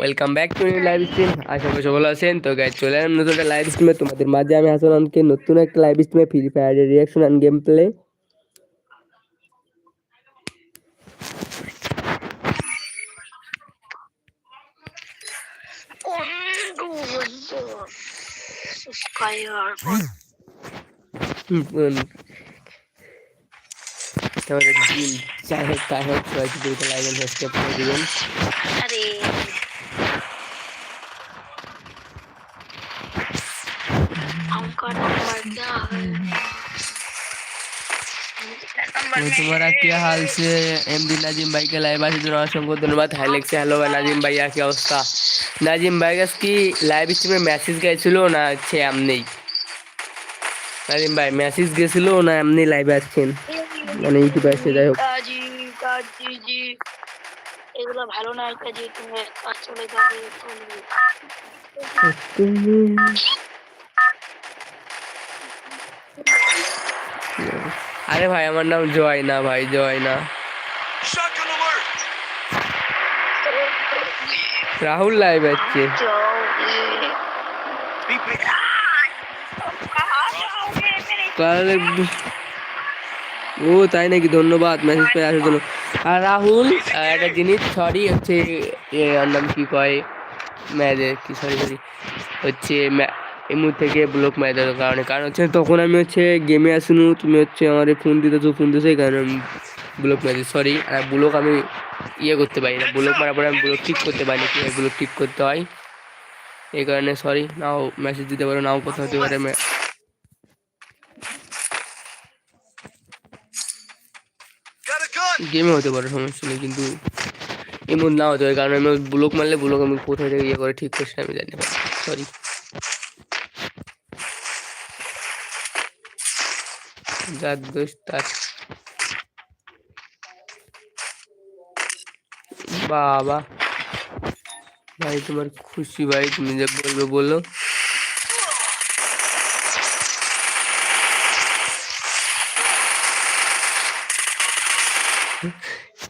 Welcome back to new live stream আশা করি সকলে আছেন। তো গাইজ চলে এলাম নতুন একটা লাইভ স্ট্রিমে তোমাদের মাঝে আমি হাসানকে নতুন একটা লাইভ স্ট্রিমে ফ্রি ফায়ারের reaction and game play Fire. তোমাদের দিন যাই হোক তাই হোক সবাই দুটো লাইভ এন্ড সাবস্ক্রাইব করে দিবেন अरे हमका नंबर क्या है तो तुम्हारा क्या हाल से এমডি নাজিম ভাইকে লাইভ আসার জন্য অসংখ্য ধন্যবাদ হাই লেগছে হ্যালো ভাই নাজিম ভাইয়া কি অবস্থা নাজিম ভাই কাছে কি লাইভ স্ট্রিমে মেসেজ গেছিল না হচ্ছে এমনি নাজিম ভাই মেসেজ গেছিল না এমনি লাইভে আসছেন মানে ইউটিউবে আসছে যাই হোক জি এগুলো ভালো না কাজী তুমি কাজ চলে যাবে আরে ভাই আমার নাম জয় না ভাই জয় না রাহুল লাইভ. তাহলে ও তাই নাকি? ধন্যবাদ মেসেজ পেয়ে আসার জন্য। রাহুল একটা জিনিস সরি হচ্ছে নাম কি কয় ম্যাচে কি সরি সরি হচ্ছে এমু থেকে ব্লক মেরে দেওয়ার কারণে। কারণ হচ্ছে তখন আমি হচ্ছে গেমে আসুন, তুমি হচ্ছে আমার ফোন দিতে তো ফোন দিতে কারণ আমি ব্লক মেরে সরি আর ব্লক আমি ইয়ে করতে পারি না। ব্লক মারার পরে আমি ব্লক ঠিক করতে পারি না কীভাবে ব্লক ঠিক করতে হয়। এই কারণে সরি নাও মেসেজ দিতে পারো, নাও কথা হতে পারে গেমে হতে পারে, সমস্যা নেই, কিন্তু এমন না হতে পারে, কারণ আমি ব্লক মারলে ব্লক আমি কোথায় থেকে ইয়ে করে, ঠিক করছি আমি জানি সরি যার দোষ তার বাবা, ভাই তোমার খুশি, ভাই, তুমি যে বলবে বলো।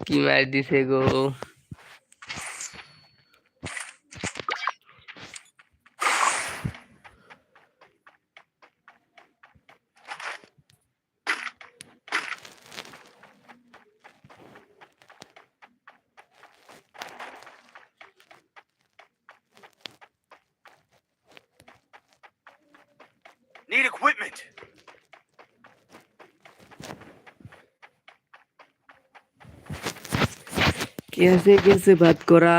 কি মার দিছে গো Need equipment. कैसे कैसे बात करा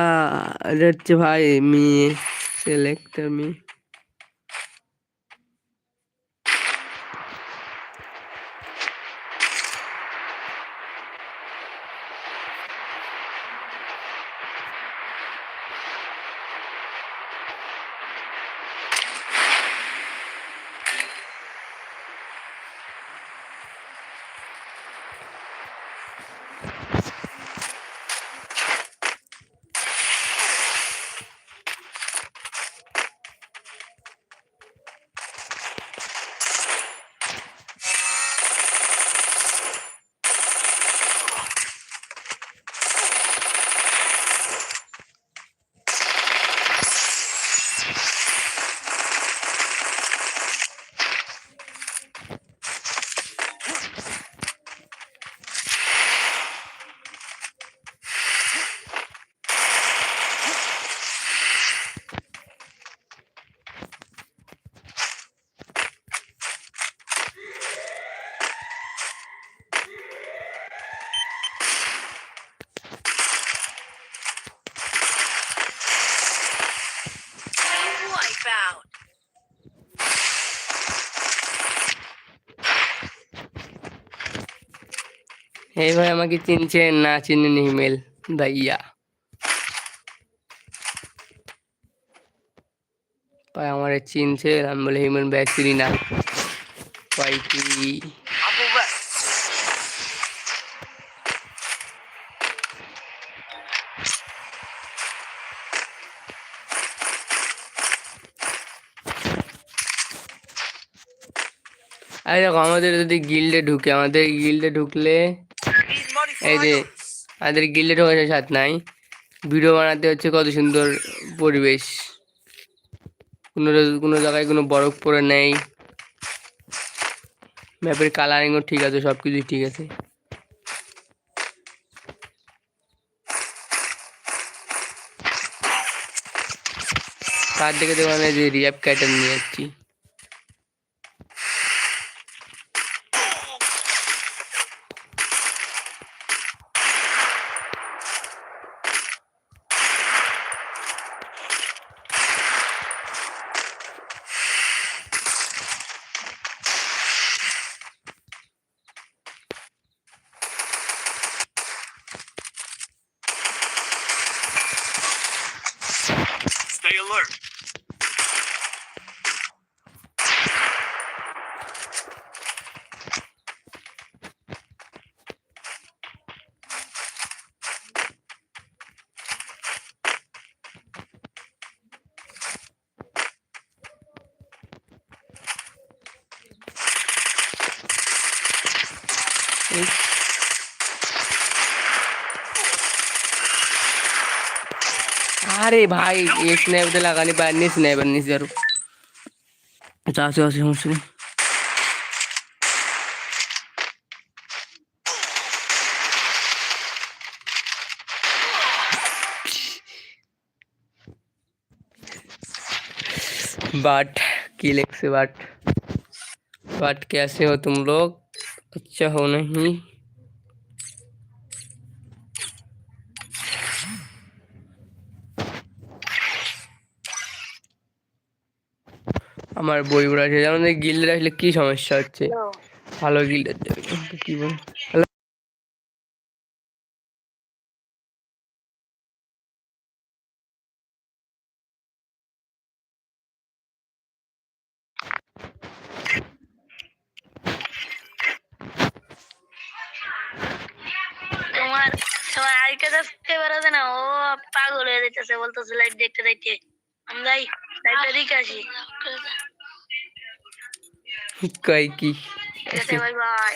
रच भाई मी सेलेक्टर मी এই ভাই আমাকে চিনছেন না চিনেন ইমেল ভাইয়া ভাই, আমার চিনছে, আমি বলে হিমেল ব্যাগ চিনি না ভাই, কি. আরে দেখো, আমাদের যদি গিল্ডে ঢুকে, আমাদের গিল্ডে ঢুকলে এই যে আমাদের গিল্ডে ঢোকার সাথ নাই। ভিডিও বানাতে হচ্ছে কত সুন্দর পরিবেশ। কোনো কোনো জায়গায় কোনো বরফ পড়ে নেই। ম্যাপের কালারিংও ঠিক আছে সব কিছুই ঠিক আছে। তার দিকে দেখো আমি যে রিয়াপ ক্যাটার নিয়ে যাচ্ছি। अरे भाई ये स्नैप तो लगाने पर नहीं स्नैप नहीं ज़रूर। पचास वासी हूँ उसमें बाट किलेक से बाट। बाट कैसे हो तुम लोग? अच्छा हो नहीं। আমার বই পড়া আছে। আমাদের গিল্ডে আসলে কি সমস্যা হচ্ছে? ভালো গিল্ডের কি বল। তোমার তোমার আরেকটা সাবস্ক্রাইবার আছে না? ও পাগল হয়ে যাইতেছে বলতেছে লাইভ দেখতে দেখতে। আমি যাই লাইভটা দেখে আসি। कई की ঠিক আছে বাই বাই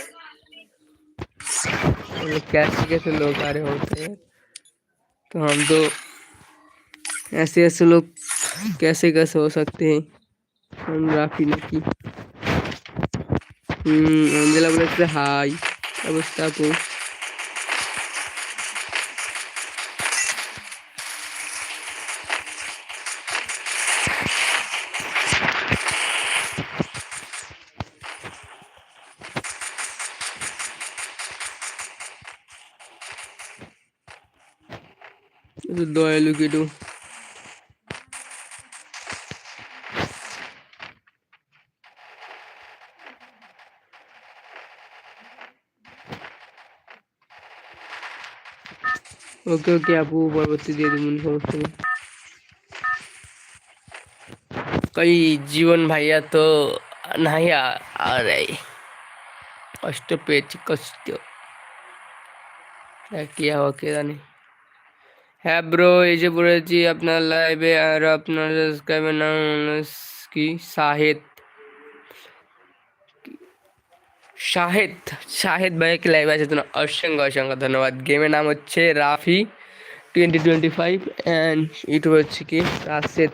ये कैसे कैसे लोग आ रहे होते हैं तो हम तो ऐसे ऐसे लोग कैसे कैसे हो सकते हैं हम राफी নাকি হুম অঞ্জলা বলেছে হাই तो दयालु कीडू ओके ओके आप आपको बरबत्ती दे दूँ समस्या नहीं कई जीवन भैया तो नहीं आ, आ रहे। कष्ट पे कष्ट क्या हुआ क्या नहीं হ্যাঁ ব্রো এই যে বলেছি আপনার লাইভে আর আপনার সাবস্ক্রাইবের নাম কি? শাহেদ শাহেদ শাহেদ ভাইকে লাইভ আছে? জন্য অসংখ্য অসংখ্য ধন্যবাদ। গেমের নাম হচ্ছে Rafi twenty twenty five and YouTube হচ্ছে কি? রাশেদ।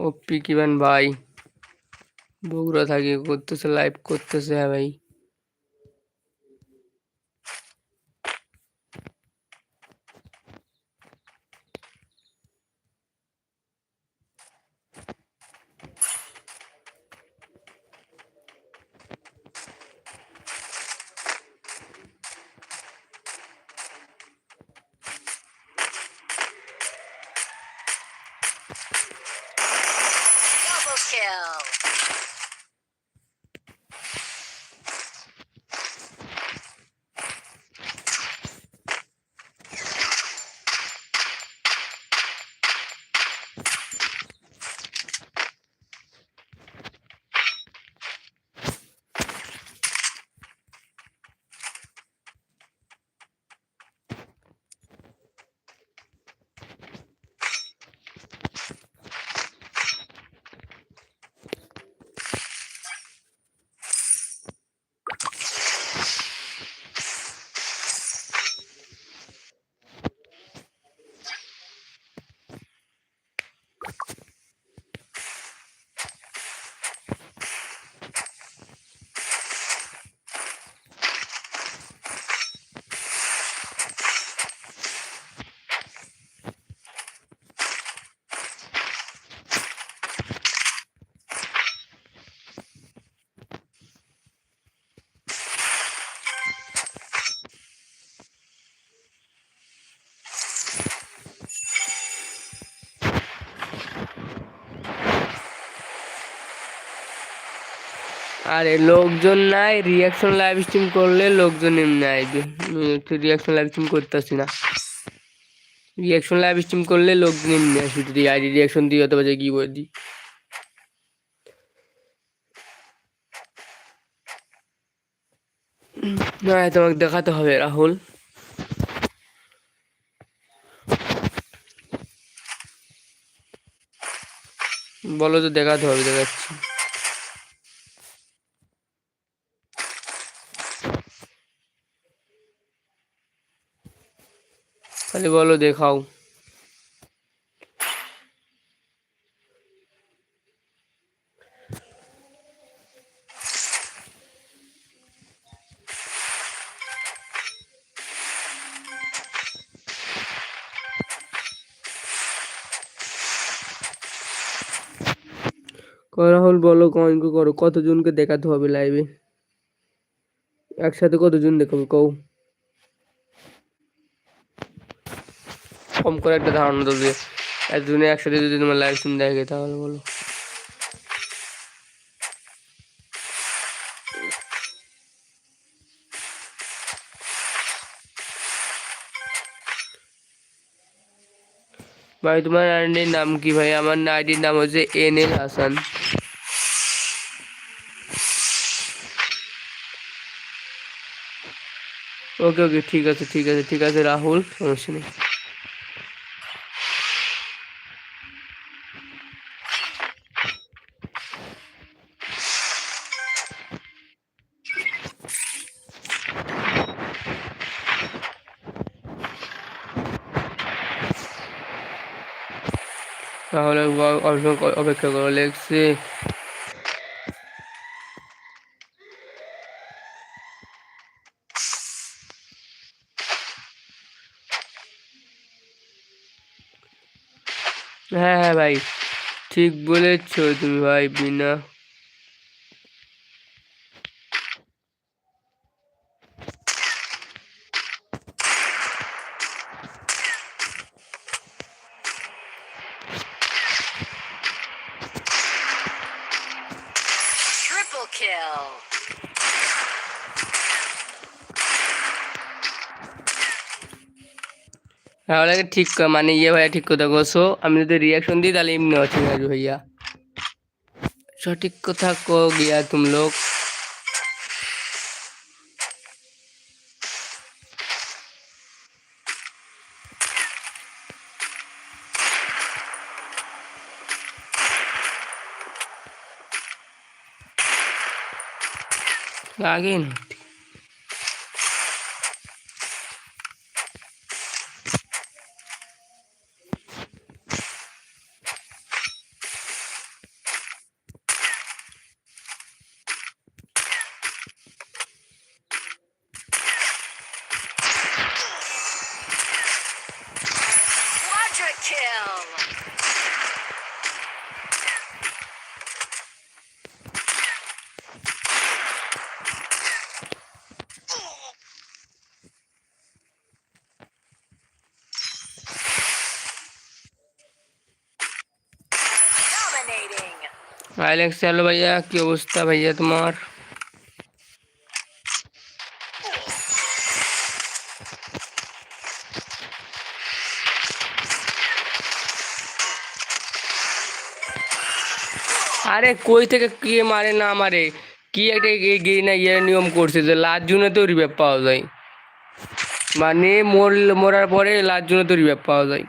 ওপি কিবান ভাই? বগুড়া থাকি করতেছে লাইভ করতেছে হ্যাঁ ভাই। আরে, লোকজন নাই রিয়াকশন লাইভ স্ট্রিম করলে লোকজন এমনি আইবে রিয়াকশন লাইভ স্ট্রিম করতেছি না। রিয়াকশন লাইভ স্ট্রিম করলে লোকজন এমনি আসবে। যদি আইডি রিয়াকশন দিই, অথবা যে কি বলে দিই। না, তোমাকে দেখাতে হবে, রাহুল। বলো তো, দেখাতে হবে, দেখাচ্ছি। খালি বলো দেখাও। রাহুল, বলো কমেন্ট করো, কতজনকে দেখাতে হবে লাইভে একসাথে কতজন দেখাবো? কও। কম করে একটা ধারণা দেবে একজনে একসাথে যদি তোমার লাইভ স্ট্রিম দেখে, তাহলে বলো। ভাই, তোমার আইডির নাম কি ভাই? আমার আইডির নাম হচ্ছে এন এল হাসান। ওকে ওকে, ঠিক আছে ঠিক আছে ঠিক আছে, রাহুল সমস্যা নেই তাহলে ব- অপেক্ষা- করে লেগছে হ্যাঁ হ্যাঁ ভাই। ঠিক বলেছ তুমি ভাই বিনা। তাহলে ঠিক মানে ইয়ে ভাইয়া ঠিক কথা কছো আমি যদি রিয়াকশন দিই, তাহলে এমনি রাজু ভাইয়া। সঠিক কথা কো গিয়া তুম লোক Lagin. Kill! আইলেক্স হ্যালো ভাইয়া কি অবস্থা ভাইয়া তোমার আরে কই থেকে কে মারে, না মারে? কি একটা গিয়ে না ইয়ে নিয়ম করছে যে লাস্ট জুনে তো রিভ্যাপ পাওয়া যায়। মানে মর মরার পরে লাস্ট জুনে তো রিভ্যাপ পাওয়া যায়।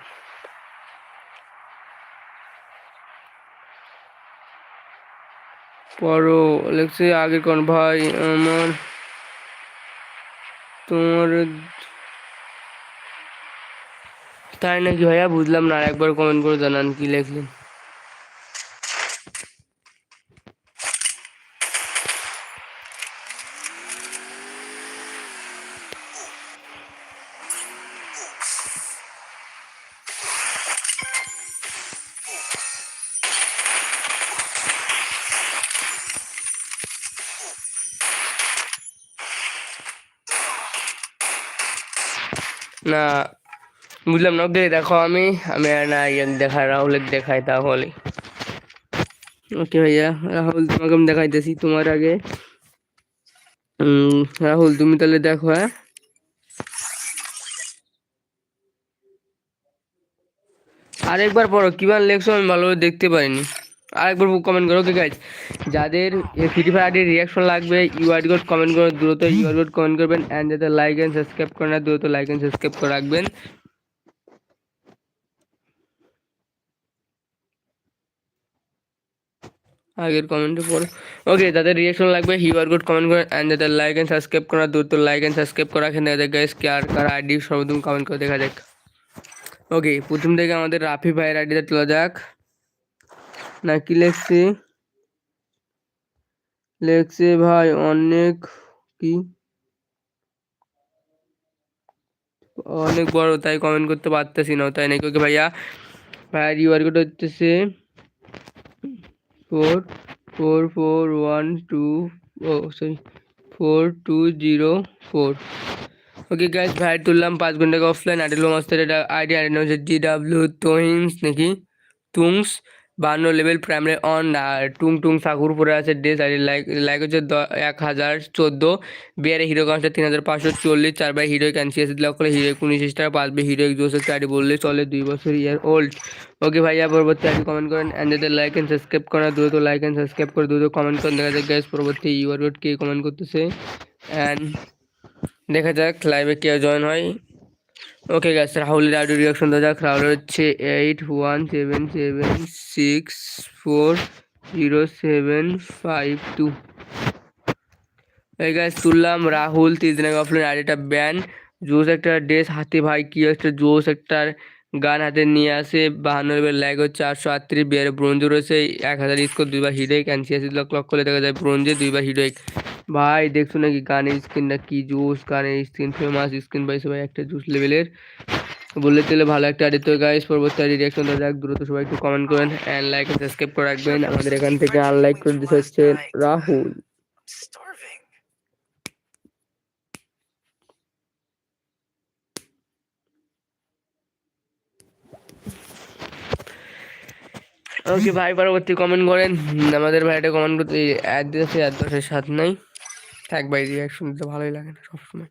পড়ো, লেখছে আগে কোন ভাই, আমার তোমার তাই নাকি ভাইয়া? বুঝলাম না একবার কমেন্ট করে জানান কি লিখলেন। না, বুঝলাম না। ওকে, দেখো আমি আমি আর না ইয়ে দেখা রাহুলের দেখাই তাহলে। ওকে ভাইয়া, রাহুল তোমাকে আমি দেখাইতেছি তোমার আগে। রাহুল, তুমি তাহলে দেখো হ্যাঁ? আরেকবার পড়ো কিমান লেখছো আমি ভালোভাবে দেখতে পাইনি আরেকবার কমেন্ট করো ওকে গাইজ যাদের ফ্রি ফায়ারের রিয়াকশন লাগবে ইউআর কোড কমেন্ট করে দ্রুত ইউআর কোড কমেন্ট করবেন অ্যান্ড যাতে লাইক অ্যান্ড সাবস্ক্রাইব করেন না, দ্রুত লাইক অ্যান্ড সাবস্ক্রাইব করে রাখবেন। আগের কমেন্টে পড়ো। ওকে যাদের রিয়াকশন লাগবে হিউআর কোড কমেন্ট করেন অ্যান্ড যাদের লাইক অ্যান্ড সাবস্ক্রাইব করা দ্রুত লাইক অ্যান্ড সাবস্ক্রাইব করা এখানে দেখা যায় গাইজ কার কার আইডি সর্বপ্রথম কমেন্ট করে দেখা যাক। ওকে প্রথম থেকে আমাদের রাফি ভাইয়ের আইডিটা তোলা যাক। না কি লেখছে? লেখছে ভাই অনেক কি? অনেক বড়, তাই কমেন্ট করতে পারতেছি না, তাই নাকি? ওকে ভাইয়া ভাইয়ার ইউআর কোড হচ্ছে four four four one two oh sorry four two zero four okay guys ভাই তুললাম পাঁচ ঘণ্টা অফলাইন আটেলো মাস্টার আইডি আইডি হচ্ছে জি ডাব্লিউ তোহিংস নাকি? টুংস বান্ন লেভেল প্রাইমারি অন টুং টুং সাকুর পরে আছে ডেস আর লাইক লাইক হচ্ছে এক হাজার চোদ্দ। বিয়ারে হিরো কাউন্সটা তিন হাজার পাঁচশো চল্লিশ, চার বাই হিরো ক্যান্সিয়াস দিলাম করে হিরো উনিশ স্টার পাঁচ বাই হিরো জোস চারি বললে চলে দুই বছর ইয়ার ওল্ড ওকে ভাইয়া, পরবর্তী আপনি কমেন্ট করেন অ্যান্ড যাদের লাইক অ্যান্ড সাবস্ক্রাইব করা দ্রুত লাইক অ্যান্ড সাবস্ক্রাইব করে দ্রুত কমেন্ট করেন, দেখা যাক গ্যাস পরবর্তী ইউআর কে কমেন্ট করতেছে। অ্যান্ড দেখা যাক লাইভে কে জয়েন হয়। ওকে গ্যাস রাহুলের আইডি রিয়াকশন দেওয়া যাক রাহুলের হচ্ছে eight one seven seven six four zero seven five two এই গাছ তুললাম রাহুল, তিন অফলাইন আইডিটা ব্যান জোস একটা ড্রেস হাতে ভাই, কি একটা জোস একটা গান হাতে নিয়ে আসে। বাহান্ন লেভেল ল্যাগ হচ্ছে চারশো আটত্রিশ, বিয়ারে ব্রোঞ্জ রয়েছে এক হাজার স্কোর দুইবার হিরোইক অ্যান্সিয়াসি লক লক করলে দেখা যায় ব্রোঞ্জে দুইবার হিরোইক ভাই দেখছ নাকি গানের স্ক্রিনটা কি জুস গানের স্ক্রিন ফেমাস স্ক্রিন পাইছে ভাই একটা জুস লেভেলের বললে তেলে ভালো একটা আইডি তো গাইস পরবর্তী রিয়াকশন দেওয়া যাক দ্রুত সবাই একটু কমেন্ট করেন অ্যান্ড লাইক এন্ড সাবস্ক্রাইব করে রাখবেন। আমাদের এখান থেকে আনলাইক করে দিতে হচ্ছে রাহুল। ওকে ভাই পরবর্তী কমেন্ট করেন। আমাদের ভাইটা কমেন্ট করতে অ্যাড দিয়েছে অ্যাড দশের সাথ নাই। থাক বাই রিয়াকশন দিতে ভালোই লাগে না সবসময়।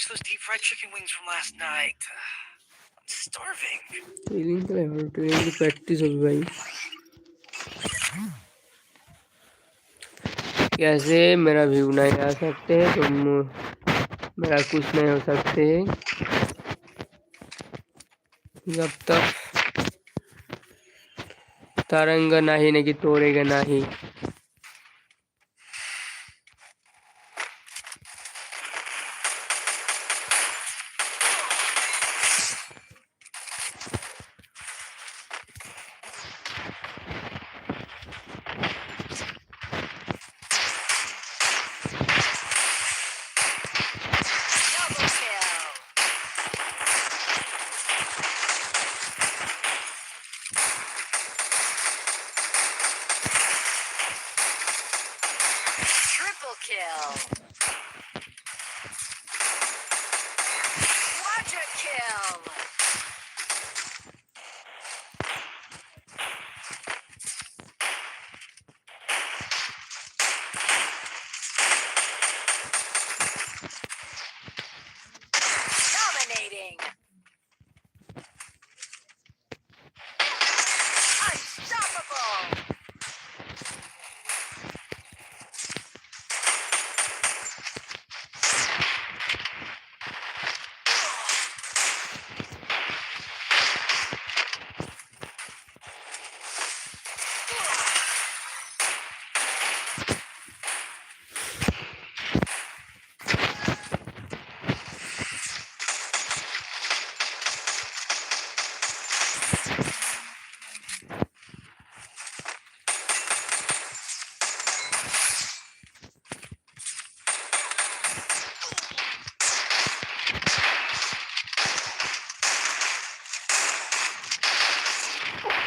Oh. I have finished those deep fried chicken wings from last night. I'm starving. Training तो है ट्रेनिंग की प्रैक्टिस होगी भाई कैसे मेरा व्यू नहीं आ सकते तुम मेरा कुछ नहीं हो सकते जब तक तरंग नहीं नहीं तोड़ेगा नहीं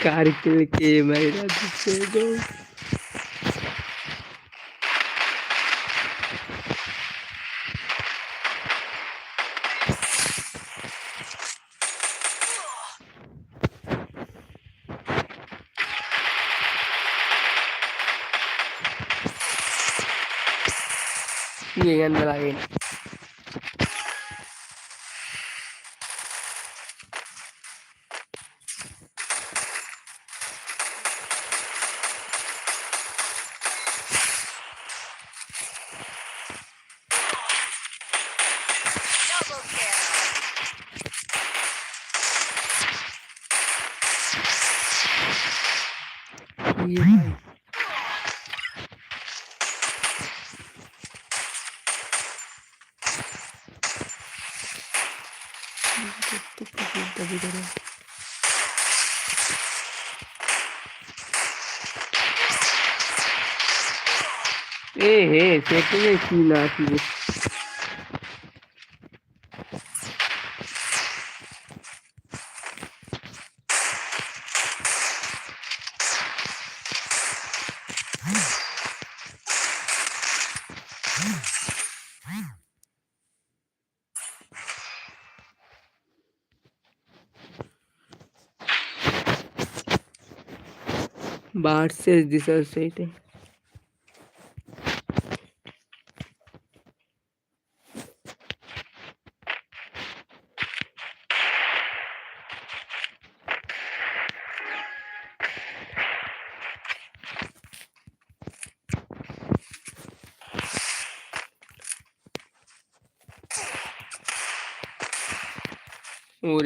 Karikil ke Mayra Dicego. Jangan belain. 言えない。Ei, ei, você é que aqui, Nath. बाहर से दिशा सही थे। और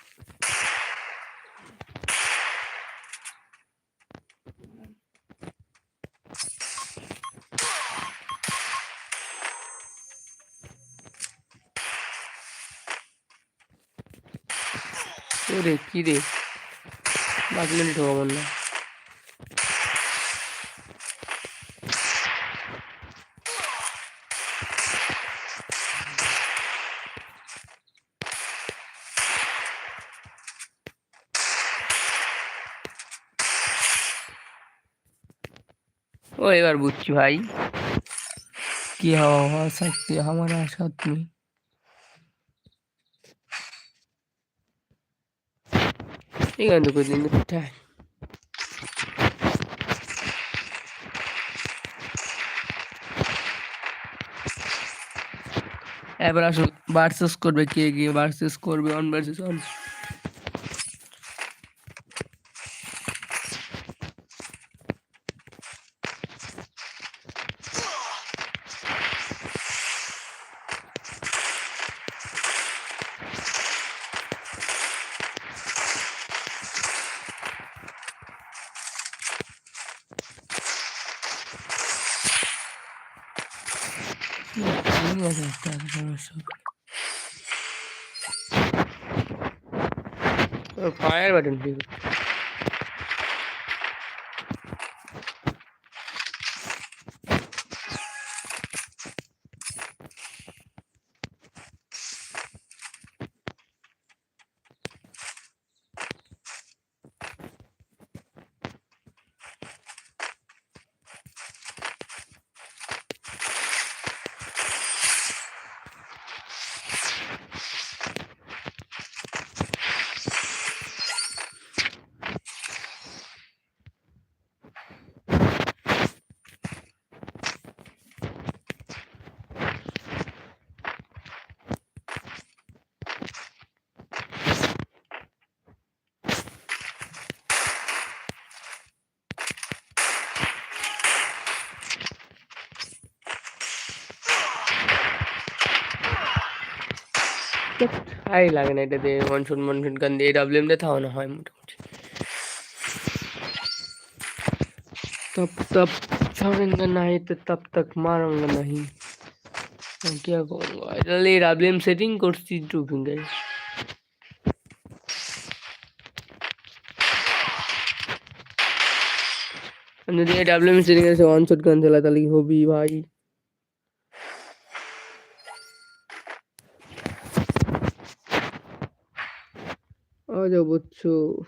কি রে? বাকি মিনিট হোক আমার না। ও এবার বুঝছি ভাই। কি হওয়া সাথে আমার সাথ তুমি 59 günlük এবার আসুন বার্সেস করবে কে গিয়ে বার্সেস করবে অন বার্সেস অন ফায়ার বাটন ঠিক হাই লাগে না এটা দিয়ে মনসুন মনসুন গান দিয়ে ডাব্লিউএম দিয়ে থামানো হয় মোটামুটি तब तब छोड़ेंगे नहीं तो तब तक मारूंगा नहीं मैं क्या करूंगा তাহলে ডাব্লিউএম সেটিং করছি ডুবিং গাইস আমি যদি ডাব্লিউএম সেটিং এসে ওয়ান শট গান চালা তাহলে কি হবি ভাই to